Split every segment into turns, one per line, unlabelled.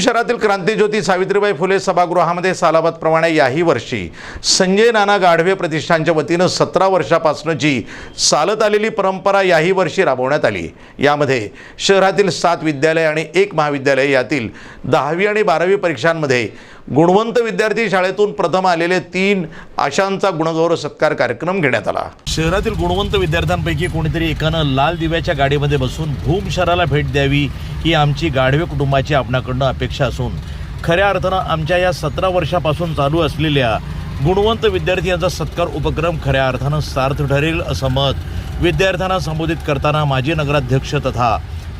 शहरातील क्रांतीज्योती सावित्रीबाई फुले सभागृहामध्ये सालाबादप्रमाणे याही वर्षी संजय नाना गाढवे प्रतिष्ठानच्या वतीनं सतरा वर्षापासूनची चालत आलेली परंपरा याही वर्षी राबवण्यात आली. यामध्ये शहरातील सात विद्यालय आणि एक महाविद्यालय यातील दहावी आणि बारावी परीक्षांमध्ये गुणवंत विद्यार्थी शाळेतून प्रथम आलेले तीन आशांचा गुणगौरव सत्कार कार्यक्रम घेण्यात आला. शहरातील गुणवंत विद्यार्थ्यांपैकी कोणीतरी एकानं लाल दिव्याच्या गाडीमध्ये बसून भूम शहराला भेट द्यावी ही आमची गाढवे कुटुंबाची आपणाकडनं अपेक्षा असून खऱ्या अर्थानं आमच्या या सतरा वर्षापासून चालू असलेल्या गुणवंत विद्यार्थी यांचा सत्कार उपक्रम खऱ्या अर्थानं सार्थ ठरेल असं मत विद्यार्थ्यांना संबोधित करताना माजी नगराध्यक्ष तथा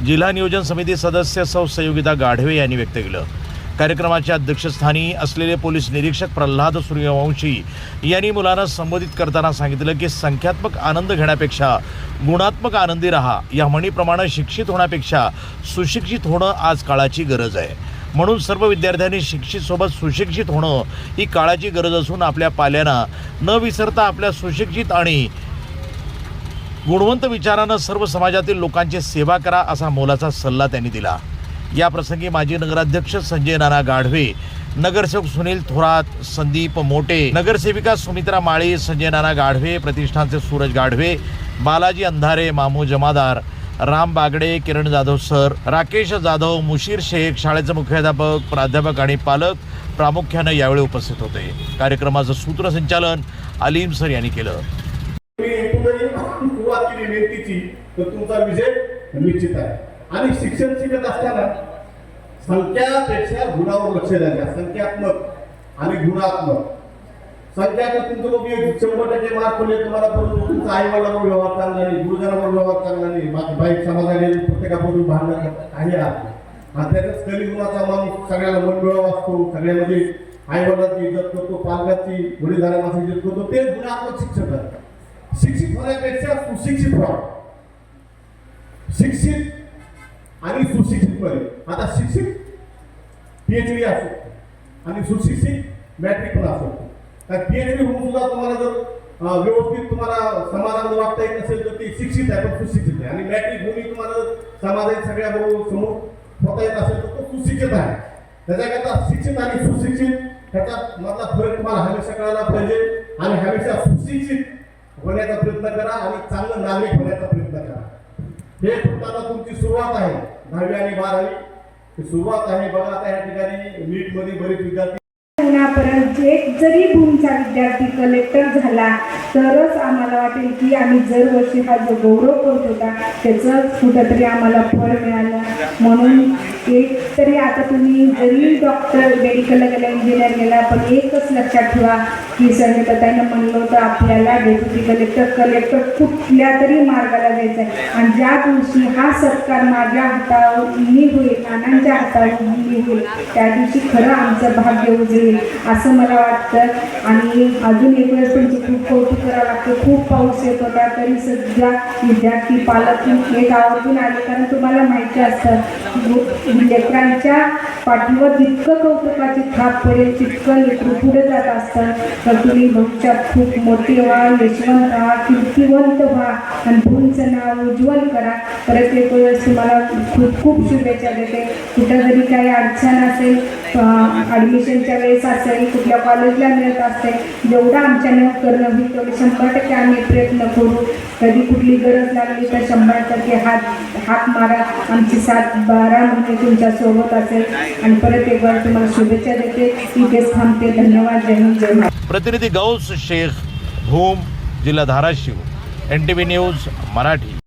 जिल्हा नियोजन समिती सदस्य सौ संयोगिता गाढवे यांनी व्यक्त केलं. कार्यक्रमाच्या अध्यक्षस्थानी असलेले पोलीस निरीक्षक प्रल्हाद सूर्यवंशी यांनी मुलांना संबोधित करताना सांगितलं की संख्यात्मक आनंद घेण्यापेक्षा गुणात्मक आनंदी राहा. या म्हणीप्रमाणे शिक्षित होण्यापेक्षा सुशिक्षित होणं आज काळाची गरज आहे. म्हणून सर्व विद्यार्थ्यांनी शिक्षित सोबत सुशिक्षित होणं ही काळाची गरज असून आपल्या पाल्यांना न विसरता आपल्या सुशिक्षित आणि गुणवंत विचारानं सर्व समाजातील लोकांची सेवा करा असा मोलाचा सल्ला त्यांनी दिला. या प्रसंगी माजी नगराध्यक्ष संजय नाना गाढवे नगरसेवक सुनील थोरात संदीप मोटे नगरसेविका सुमित्रा माळी संजय नाना गाढवे प्रतिष्ठानचे सूरज गाढवे बालाजी अंधारे मामू जमादार राम बागडे किरण जाधव सर राकेश जाधव मुशीर शेख शाळेचे मुख्याध्यापक प्राध्यापक आणि पालक प्रामुख्यानं यावेळी उपस्थित होते. कार्यक्रमाचं सूत्रसंचालन अलीम सर यांनी केलं.
सुरुवात केली व्यक्तीची तर तुमचा विजय निश्चित आहे. आणि शिक्षण शिकत असताना संख्यापेक्षा गुणावर लक्ष द्या. संख्यात्मक आणि गुणात्मक. संख्यात्मक तुमचं लोक एक शंभर टक्के मार्क पडले तुम्हाला परंतु तुमचा आई वडिलांवर व्यवहार चांगला नाही गुरुजनावर व्यवहार चांगला नाही बाकी बाईक समाजाने प्रत्येकापासून भांडण काही आहे आणि त्याच्यात कली गुणाचा माणूस सगळ्याला मन मिळावा असतो सगळ्यामध्ये म्हणजे आई वडिलांची इज्जत करतो पालकाची वडीलधाऱ्या इज्जत करतो. ते गुणात्मक शिक्षक आहेत शिक्षित होण्यापेक्षा सुशिक्षित व्हा. शिक्षित आणि सुशिक्षित मध्ये आता शिक्षित पीएचडी असो आणि सुशिक्षित मॅट्रिक पण असो. पीएचडी होऊन सुद्धा तुम्हाला जर व्यवस्थित तुम्हाला समाधान वागता येत नसेल तर ते शिक्षित आहे पण सुशिक्षित आहे. आणि मॅट्रिक भूमी तुम्हाला जर समाजात सगळ्या बरोबर समोर होता येत असेल तर तो सुशिक्षित आहे. त्याच्याकरता शिक्षित आणि सुशिक्षित ह्याचा मधला फरक तुम्हाला हमेशा कळायला पाहिजे. आणि हमेशा सुशिक्षित होण्याचा प्रयत्न करा आणि चांगलं नागरिक होण्याचा प्रयत्न करा. हे फक्त आता तुमची सुरुवात आहे दहावी आणि बारावी. सुरुवात आहे बघा आता या ठिकाणी नीटमध्ये बरीच बरेच विद्यार्थी
आतापर्यंत एक जरी भूमचा विद्यार्थी कलेक्टर झाला तरच आम्हाला वाटेल की आम्ही दरवर्षी हा जो गौरव करत होता त्याचं कुठंतरी आम्हाला फळ मिळालं. म्हणून एक तरी आता तुम्ही जरी डॉक्टर मेडिकलला गेला इंजिनियर गेला पण एकच लक्षात ठेवा की संगीताताईनं म्हणलं होतं आपल्याला डेप्युटी कलेक्टर कलेक्टर कुठल्या तरी मार्गाला जायचं आहे आणि ज्या दिवशी हा सत्कार माझ्या हातावर मी होईल नानांच्या हातावर मी होईल त्या दिवशी खरं आमचं भाग्य उजळेल. असं मला वाटतं. आणि अजून एक वेळेस तुमचं खूप कौतुक करावं लागतं. खूप पाऊस येत होता. तरी सध्या विद्यार्थी पालक हे गावातून आले. कारण तुम्हाला माहिती असतं म्हणजे लेकरांच्या पाठीवर जितकं कौतुकाची थाप पडेल तितकं लेकरू पुढे जात असतं तर तुम्ही भविष्यात खूप मोठी व्हा यशवंत व्हा कीर्तिवंत व्हा आणि भूमचं नाव उज्ज्वल करा. परत एक वेळेस तुम्हाला खूप खूप शुभेच्छा देते. कुठं जरी काही अडचण असेल ॲडमिशनच्या वेळेस असेल कुठल्या कॉलेजला मिळत असेल जेवढं आमच्यानं करणं होईल तेवढे शंभर टक्के आम्ही प्रयत्न करू. कधी कुठली गरज लागली तर शंभर टक्के हात हात मारा. आमची सात बारा महिने तुमच्यासोबत असेल. आणि परत एक वेळ तुम्हाला शुभेच्छा देते. इथेच थांबते. धन्यवाद. जय हिंद जय
प्रतिनिधी गौस शेख भूम जिल्हा Dharashiv. N T V news Marathi.